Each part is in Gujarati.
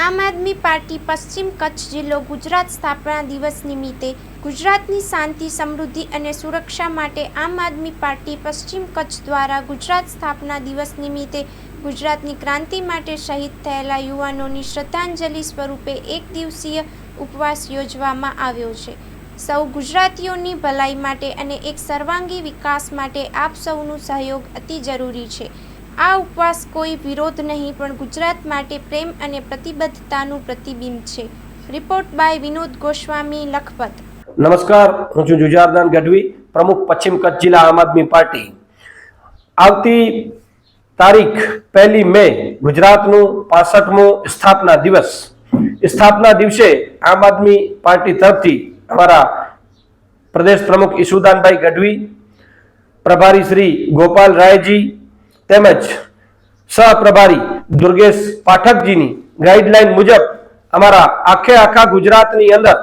આમ આદમી પાર્ટી પશ્ચિમ કચ્છ જિલ્લો ગુજરાત સ્થાપના દિવસ નિમિત્તે ગુજરાતની શાંતિ, સમૃદ્ધિ અને સુરક્ષા માટે આમ આદમી પાર્ટી પશ્ચિમ કચ્છ દ્વારા ગુજરાત સ્થાપના દિવસ નિમિત્તે ગુજરાતની ક્રાંતિ માટે શહીદ થયેલા યુવાનોની શ્રદ્ધાંજલિ સ્વરૂપે એક દિવસીય ઉપવાસ યોજવામાં આવ્યો છે. સૌ ગુજરાતીઓની ભલાઈ માટે અને એક સર્વાંગી વિકાસ માટે આપ સૌનું સહયોગ અતિ જરૂરી છે. આ ઉપવાસ કોઈ વિરોધ નહીં, પણ ગુજરાત માટે પ્રેમ અને પ્રતિબદ્ધતાનું પ્રતિબિંબ છે. Report by Vinod Goswami, Lakhpat. નમસ્કાર, હું છું જુજારદાન ગઢવી, પ્રમુખ પશ્ચિમ કચ્છ જિલ્લા આમ આદમી પાર્ટી. આવતી તારીખ પહેલી મે ગુજરાતનું પાસઠમું સ્થાપના દિવસ. સ્થાપના દિવસે આમ આદમી પાર્ટી તરફથી અમારા પ્રદેશ પ્રમુખ ઈશુદાનભાઈ ગઢવી, પ્રભારી શ્રી ગોપાલ રાયજી તેમજ સહપ્રભારી દુર્ગેશ પાઠકજીની ગાઈડલાઈન મુજબ અમારા આખે આખા ગુજરાતની અંદર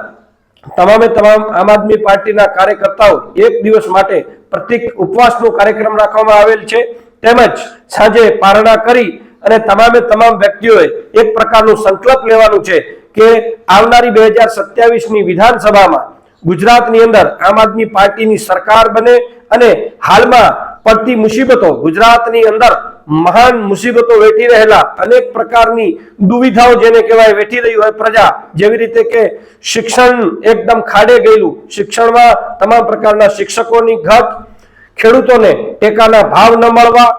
તમામે તમામ આમ આદમી પાર્ટીના કાર્યકર્તાઓ એક દિવસ માટે પ્રતિક ઉપવાસનો કાર્યક્રમ રાખવામાં આવેલ છે. તેમજ સાંજે પારણા કરી અને તમામે તમામ વ્યક્તિઓએ એક પ્રકારનું સંકલ્પ લેવાનું છે કે આવનારી બે હજાર સત્યાવીસની વિધાનસભામાં ગુજરાતની અંદર આમ આદમી પાર્ટીની સરકાર બને અને હાલમાં પડતી મુસીબતો, ગુજરાતની અંદર મહાન મુસીબતો વેઠી રહેલા અનેક પ્રકારની દુવિધાઓ જેને કહેવાય વેઠી રહી હોય પ્રજા, જેવી રીતે કે શિક્ષણ એકદમ ખાડે ગયેલું. શિક્ષણમાં તમામ પ્રકારના શિક્ષકોની ઘટ ખેડૂતોને ટેકાના ભાવ ન મળવા,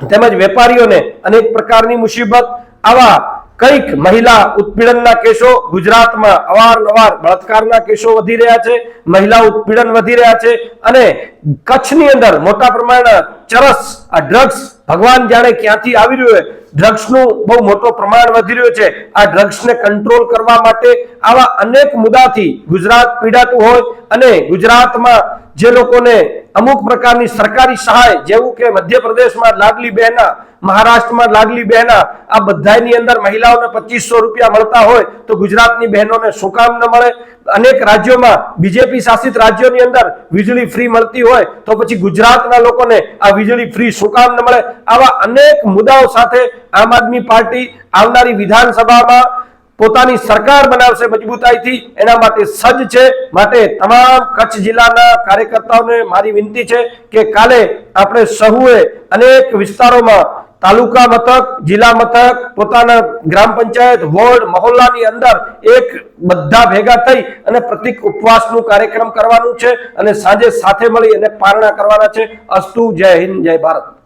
તેમજ વેપારીઓને અનેક પ્રકારની મુસીબત, આવા કંઈક મહિલા ઉત્પીડનના કેસો ગુજરાતમાં અવારનવાર બળાત્કારના કેસો વધી રહ્યા છે, મહિલા ઉત્પીડન વધી રહ્યા છે અને કચ્છની અંદર મોટા પ્રમાણમાં ચરસ, આ ડ્રગ્સ ભગવાન જાણે ક્યાંથી આવી રહ્યું હોય ડ્રગ્સનું બહુ મોટો પ્રમાણ વધી રહ્યું છે. આ ડ્રગ્સને કંટ્રોલ કરવા માટે આવા અનેક મુદ્દાથી ગુજરાત પીડાતું હોય અને ગુજરાતમાં જે લોકોને અમુક પ્રકારની સરકારી સહાય જેવું કે મધ્યપ્રદેશમાં લાડલી બહેના મહારાષ્ટ્રમાં લાડલી બહેના આ બધાની અંદર મહિલાઓને પચીસો રૂપિયા મળતા હોય તો ગુજરાતની બહેનોને શું કામ ન મળે? અનેક રાજ્યોમાં બીજેપી શાસિત રાજ્યોની અંદર વીજળી ફ્રી મળતી હોય તો પછી ગુજરાતના લોકોને આ વીજળી ફ્રી શું કામ ન મળે? આવા અનેક મુદ્દાઓ સાથે આમ આદમી પાર્ટી આવનારી વિધાનસભામાં પોતાની સરકાર બનાવશે મજબૂતાઈથી. એના માટે સજ્જ છે, માટે તમામ કચ્છ જિલ્લાના કાર્યકર્તાઓને મારી વિનંતી છે કે કાલે આપણે સહુએ અનેક વિસ્તારોમાં તાલુકા મથક, જિલ્લા મથક, પોતાના ગ્રામ પંચાયત, વોર્ડ, મહોલ્લાની અંદર એક બધા ભેગા થઈ અને પ્રતિક ઉપવાસનું કાર્યક્રમ કરવાનું છે અને સાંજે સાથે મળી અને પારણા કરવાના છે. અસ્તુ, જય હિન્દ, જય ભારત.